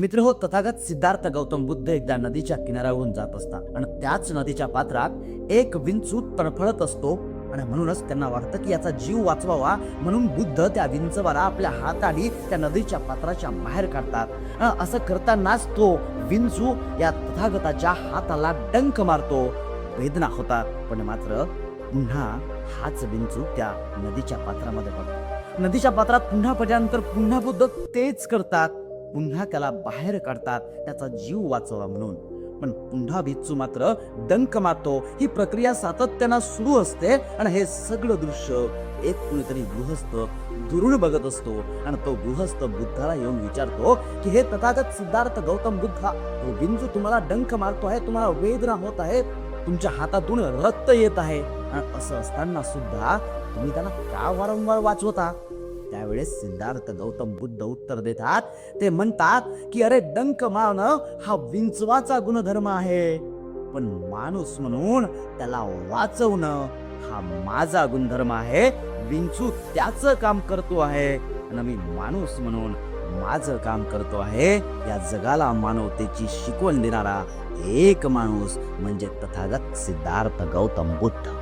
मित्र हो तथागत सिद्धार्थ गौतम बुद्ध एकदा नदीच्या किनाऱ्याहून जात असतात आणि त्याच नदीच्या पात्रात एक विंचू तडफडत असतो आणि म्हणूनच त्यांना वाटतं की याचा जीव वाचवावा म्हणून बुद्ध त्या विंचवाला आपल्या हाताने त्या नदीच्या पात्राच्या बाहेर काढतात. असं करतानाच तो विंचू या तथागताच्या हाताला डंक मारतो. वेदना होतात. पण मात्र पुन्हा हाच विंचू त्या नदीच्या पात्रामध्ये पडतो. नदीच्या पात्रात पुन्हा पडल्यानंतर पुन्हा बुद्ध तेच करतात. पुन्हा त्याला बाहेर काढतात त्याचा जीव वाचवा म्हणून. पण पुन्हा भिच्चू मात्र डंक मारतो. ही प्रक्रिया सातत्यानं सुरू असते आणि हे सगळं दृश्य एक कुणीतरी गृहस्थ दुरून बघत असतो आणि तो गृहस्थ बुद्धाला येऊन विचारतो की हे तथागत सिद्धार्थ गौतम बुद्धा तो बिंजू तुम्हाला डंक मारतो आहे तुम्हाला वेदना होत आहे तुमच्या हातातून रक्त येत आहे. आणि असं असताना सुद्धा तुम्ही त्याला का वारंवार वाचवता? त्यावेळेस सिद्धार्थ गौतम बुद्ध उत्तर देतात. ते म्हणतात की अरे डंक मारणं हा विंचवाचा गुणधर्म आहे. पण माणूस म्हणून त्याला वाचवणं हा माझा गुणधर्म आहे. विंचू त्याचं काम करतो आहे. आणि मी माणूस म्हणून माझं काम करतो आहे. या जगाला मानवतेची शिकवण देणारा एक माणूस म्हणजे तथागत सिद्धार्थ गौतम बुद्ध.